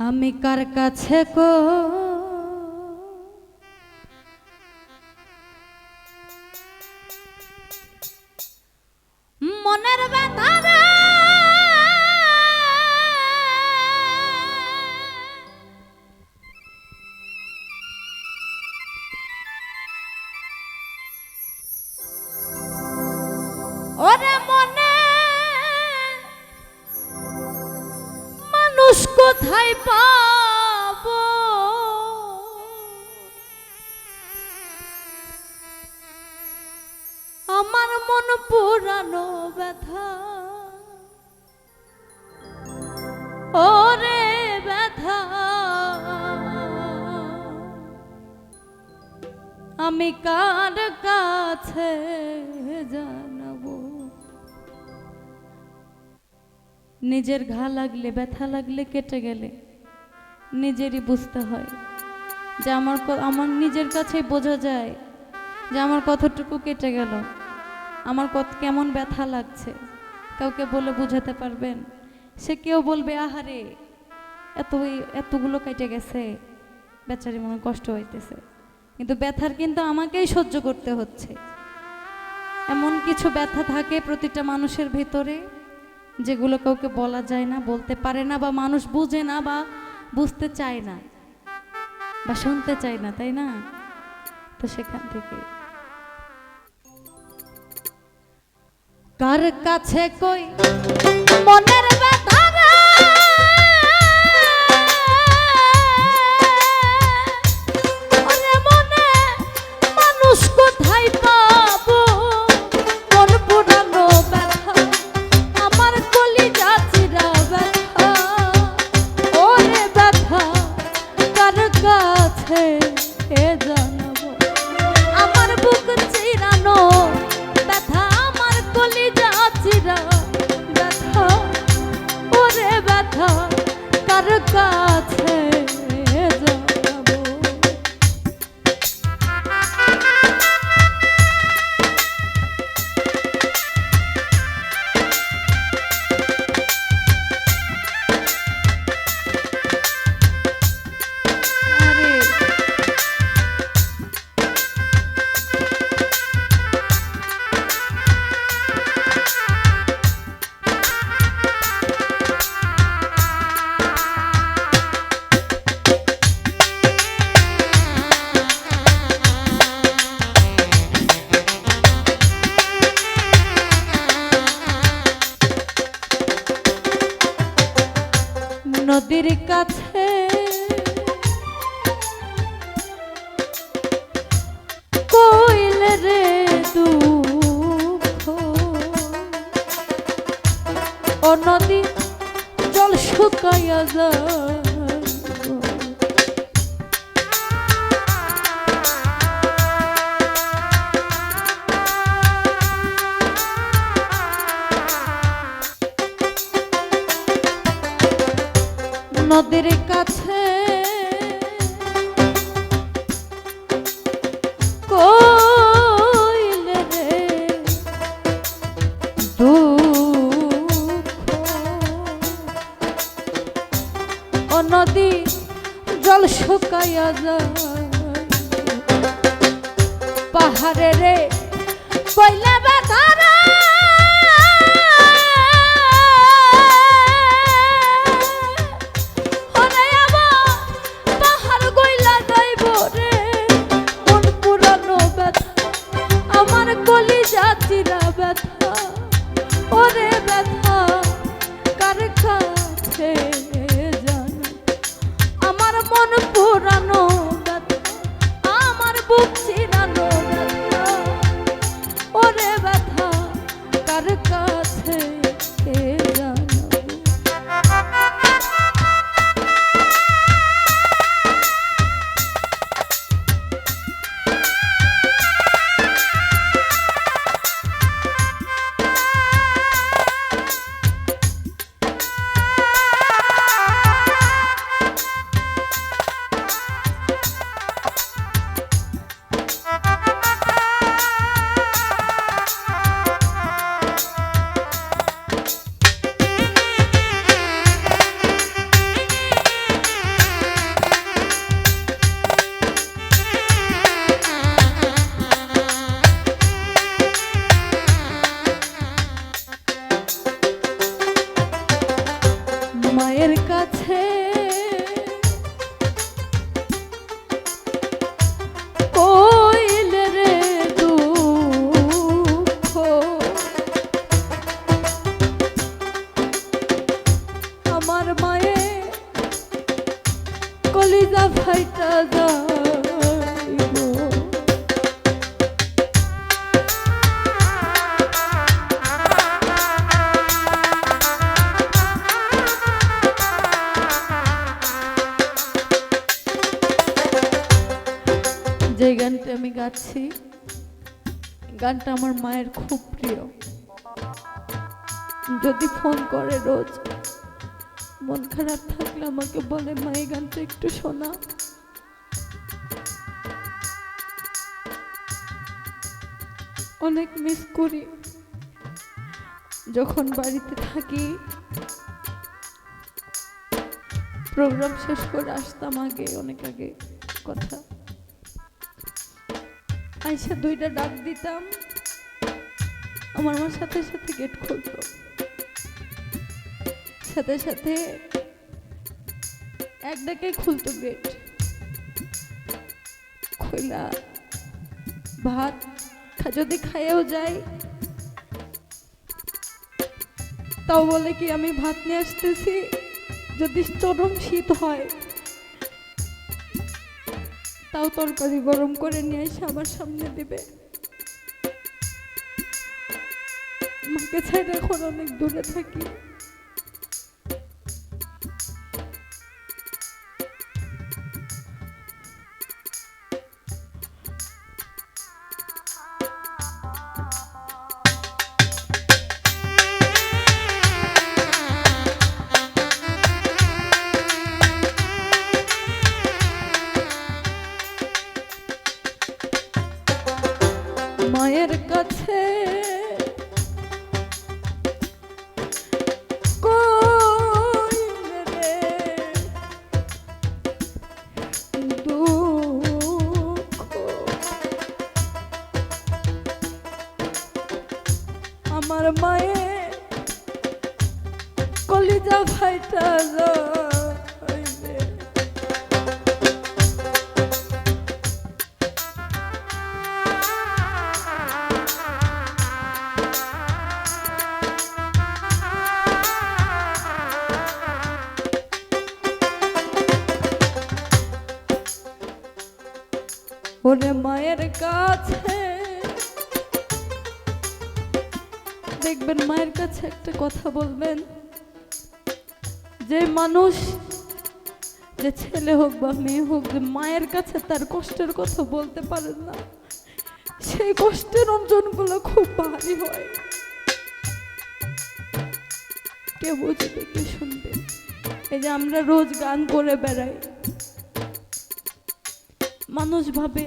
আমি কার কাছে কো মানুষ কোথায় পাবো? আমার মন পুরানো ব্যথা। ওরে ব্যথা। আমি কার কাছে জানাব নিজের ঘা লাগলে, ব্যথা লাগলে কেটে গেলে নিজেরই বুঝতে হয় যে আমার আমার নিজের কাছেই বোঝা যায় যে আমার কতটুকু কেটে গেল, আমার কত কেমন ব্যথা লাগছে। কাউকে বলে বুঝাতে পারবেন? সে কেউ বলবে, আহারে, এত এতগুলো কেটে গেছে। বেচারি মনে কষ্ট হইতেছে। কিন্তু ব্যথার কিন্তু আমাকেই সহ্য করতে হচ্ছে। এমন কিছু ব্যথা থাকে প্রতিটা মানুষের ভিতরে যেগুলো কাউকে বলা যায় না, বলতে পারে না বা মানুষ বুঝে না বা বুঝতে চায় না বা শুনতে চায় না, তাই না? তো সেখান থেকে। কার কাছে কই? মনের ব্যথা নদীর কাছে। কইল রে দুঃখ ও নদী জল শুকাইয়া যায়। নদীর কাছে গানটা আমার মায়ের খুব প্রিয়। যদি ফোন করে রোজ, মন খারাপ থাকলে আমাকে বলে, মা, এই গানটা একটু শোনা। অনেক মিস করি। যখন বাড়িতে থাকি প্রোগ্রাম শেষ করে আসতাম আগে, অনেক আগে কথা। আইসা দুইটা ডাক দিতাম। আমার মার সাথে সাথে গেট খুলতো। সাথে সাথে এক ডাকে খুলতো গেট খোলা ভাত যদি খাইয়েও যাই, তাও বলে কি আমি ভাত নিয়ে আসতেছি? যদি চরম শীত হয় তাও তরকারি গরম করে নিয়ে এসে আমার সামনে দিবে। মাকে ছাড়া এখন অনেক দূরে থাকি। মায়ের কাছে দেখবেন মায়ের কাছে একটা কথা বলবেন? যে মানুষ, যে ছেলে হোক বা মেয়ে হোক, যে মায়ের কাছে তার কষ্টের কথা বলতে পারেন না, সেই কষ্টের অঞ্জনগুলো খুব ভারী হয়। কে বুঝবে কে শুনবে। এই যে আমরা রোজ গান করে বেড়াই। মানুষ ভাবে,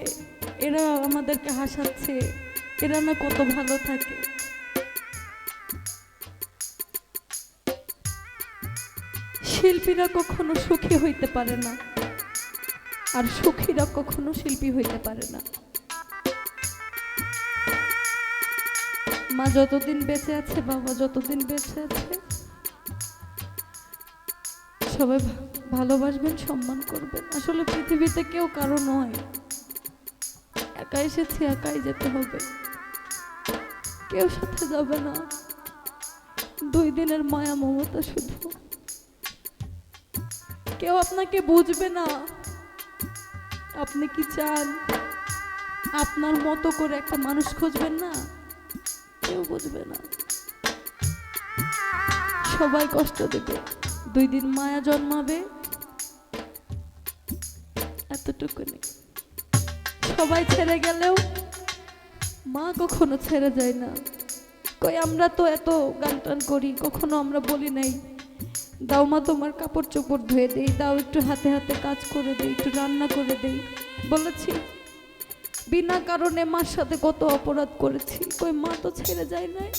এরা আমাদেরকে হাসাচ্ছে, এরা না কত ভালো থাকে। শিল্পীরা কখনো সুখী হইতে পারে না। আর সুখীরা কখনো শিল্পী হইতে পারে না। মা যতদিন বেঁচে আছে, বাবা যতদিন বেঁচে আছে, সবাই ভালোবাসবেন, সম্মান করবেন। আসলে পৃথিবীতে কেউ কারও নয়। একা এসেছি, একাই যেতে হবে। কেউ সাথে যাবে না। দুই দিনের মায়া মমতা শুধু। কেউ আপনাকে বুঝবে না। আপনি কি চান? আপনার মতো করে একটা মানুষ খুঁজবেন না? কেউ বুঝবে না। সবাই কষ্ট দেবে। দুই দিন মায়া জন্মাবে। এতটুকু নেই। সবাই ছেড়ে গেলেও মা কখনো ছেড়ে যায় না। কই, আমরা তো এত গান টান করি, কখনো আমরা বলি নাই। দাও মা তোমার কাপড় চোপড় ধুয়ে দেই, দাও একটু হাতে হাতে কাজ করে দেই, একটু রান্না করে দেই। বলেছি, বিনা কারণে মার সাথে কত অপরাধ করেছি। কই মা তো ছেড়ে যায় নাই।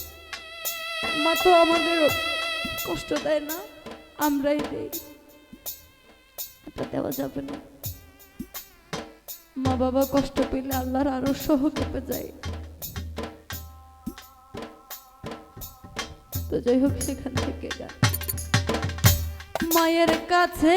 মা তো আমাদের কষ্ট দেয় না, আমরাই দেই। এটা দেওয়া যাবে না। মা বাবা কষ্ট পেলে আল্লাহর আরও সহ কেঁপে যায়। তো যাই হোক, সেখান থেকে যা। মায়ের কাছে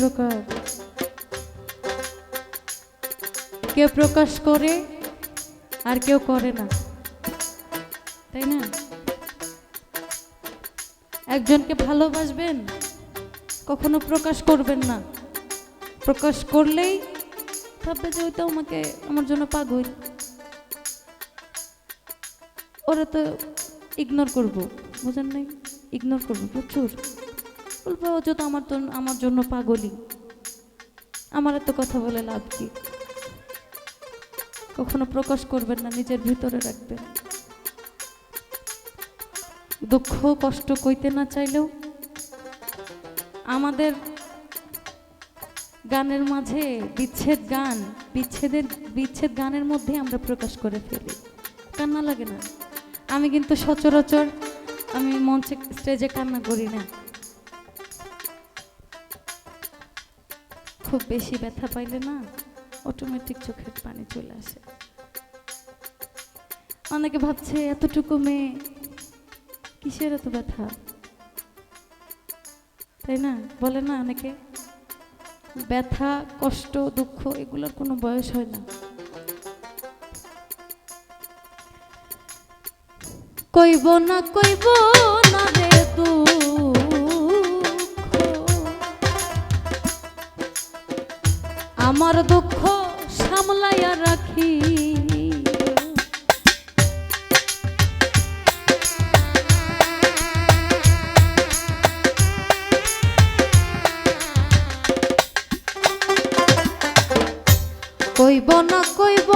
প্রকার কেউ প্রকাশ করে আর কেউ করে না। তাই না? একজনকে ভালোবাসবেন, কখনো প্রকাশ করবেন না। প্রকাশ করলেই ভাববে যে ওইটা আমাকে, আমার জন্য পাগল। ওরা তো ইগনোর করব, বুঝেন নাই? ইগনোর করব প্রচুর। বলব তো আমার তো আমার জন্য পাগলই। আমার এত কথা বলে লাভ কি? কখনো প্রকাশ করবেন না, নিজের ভিতরে রাখবেন। দুঃখ, কষ্ট কইতে না চাইলেও আমাদের গানের মাঝে বিচ্ছেদ গান, বিচ্ছেদের বিচ্ছেদ গানের মধ্যে আমরা প্রকাশ করে ফেলি। কান্না লাগে না। আমি কিন্তু সচরাচর আমি মঞ্চে স্টেজে কান্না করি না। খুব বেশি ব্যথা পাইলে না অটোমেটিক চোখের পানি চলে আসে। অনেকে ভাবছে, এতটুকু মেয়ে, কিসের এত ব্যথা? তাই না? বলে না অনেকে? ব্যথা, কষ্ট, দুঃখ, এগুলোর কোনো বয়স হয় না। কইব না কইব না আমার দুঃখ সামলাইয়া রাখি। কইব না কইব